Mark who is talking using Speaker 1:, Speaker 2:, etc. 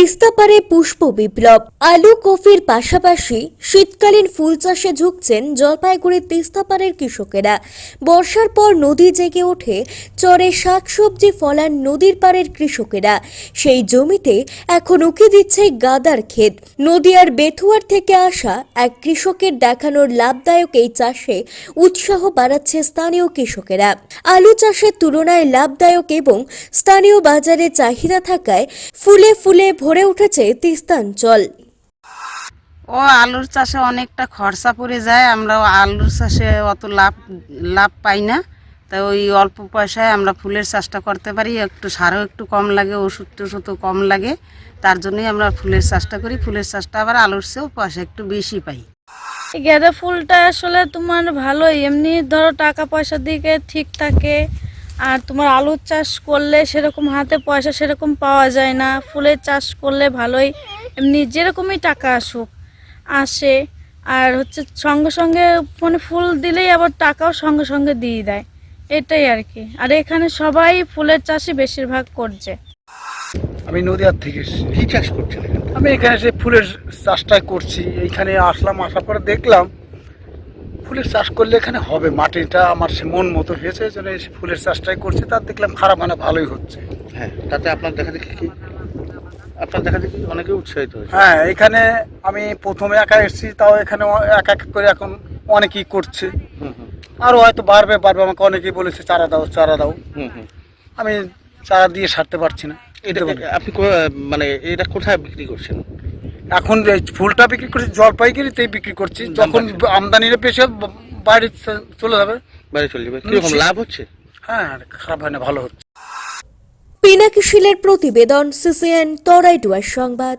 Speaker 1: তিস্তাপাড়ে পুষ্প বিপ্লব। আলু কফির পাশাপাশি শীতকালীন ফুল চাষে ঝুঁকছেন জলপাইগুড়ির তিস্তাপাড়ের কৃষকেরা। বর্ষার পর নদী জেগে ওঠে, চরে শাকসবজি ফলান নদীর পাড়ের কৃষকেরা। সেই জমিতে এখন উঁকি দিচ্ছে গাদার ক্ষেত। নদীয়ার বেথুয়ার থেকে আসা এক কৃষকের দেখানোর লাভদায়ক এই চাষে উৎসাহ বাড়াচ্ছে স্থানীয় কৃষকেরা। আলু চাষের তুলনায় লাভদায়ক এবং স্থানীয় বাজারে চাহিদা থাকায় ফুলে ফুলে ভরে উঠেছে তিস্তাঞ্চল
Speaker 2: ও আলুর চাষে অনেকটা খরচা পড়ে যায় আমরা আলুর চাষে অত লাভ লাভ পাই না। তাই ওই অল্প পয়সায় আমরা ফুলের চাষটা করতে পারি একটু সারও একটু কম লাগে ওষুধ টষুধও কম লাগে। তার জন্যই আমরা ফুলের চাষটা করি ফুলের চাষটা আবার আলুর চেয়েও পয়সা একটু বেশি পাই।
Speaker 3: এই গাঁদা ফুলটা আসলে তোমার ভালোই এমনি ধরো টাকা পয়সার দিকে ঠিক থাকে। আর তোমার আলুর চাষ করলে সেরকম হাতে পয়সা সেরকম পাওয়া যায় না। ফুলের চাষ করলে ভালোই, এমনি যেরকমই টাকা আসুক, আসে। আর হচ্ছে সঙ্গে সঙ্গে মানে ফুল দিলেই আবার টাকাও সঙ্গে সঙ্গে দিয়ে দেয়। এটাই আর কি। আর এখানে সবাই ফুলের চাষই বেশিরভাগ করছে।
Speaker 4: আমি নদীয়ার থেকে
Speaker 5: কি চাষ এখানে?
Speaker 4: আমি এখানে এসে ফুলের চাষটাই করছি। এইখানে আসলাম, আসার পরে দেখলাম ফুলের চাষ করলে এখানে হবে। মাটিটা আমার সে মন মতো হয়েছে এই জন্য এই ফুলের চাষটাই করছি তার দেখলাম খারাপ মানে ভালোই হচ্ছে।
Speaker 5: হ্যাঁ তাতে আপনার দেখা দেখি কি? আপনার দেখা দেখি অনেকে উৎসাহিত হয়েছে।
Speaker 4: হ্যাঁ এখানে আমি প্রথমে একা এসেছি তাও এখানে এক এক করে এখন অনেকেই করছে। আরও হয়তো বাড়বে বাড়বে আমাকে অনেকেই বলেছে চারা দাও চারা দাও। আমি চারা দিয়ে সারতে পারছি না।
Speaker 5: এটা আপনি মানে এটা কোথায় বিক্রি করছেন?
Speaker 4: এখন ফুলটা বিক্রি করছি জলপাইগুড়িতেই বিক্রি করছি। যখন আমদানির পেশে বাইরে চলে যাবে।
Speaker 5: বাইরে চলে যাবে। কীরকম লাভ হচ্ছে?
Speaker 4: হ্যাঁ খারাপ হয় না ভালো হচ্ছে।
Speaker 1: পিনাকি শিলের প্রতিবেদন সিসিএন তরাইডুয়ার সংবাদ।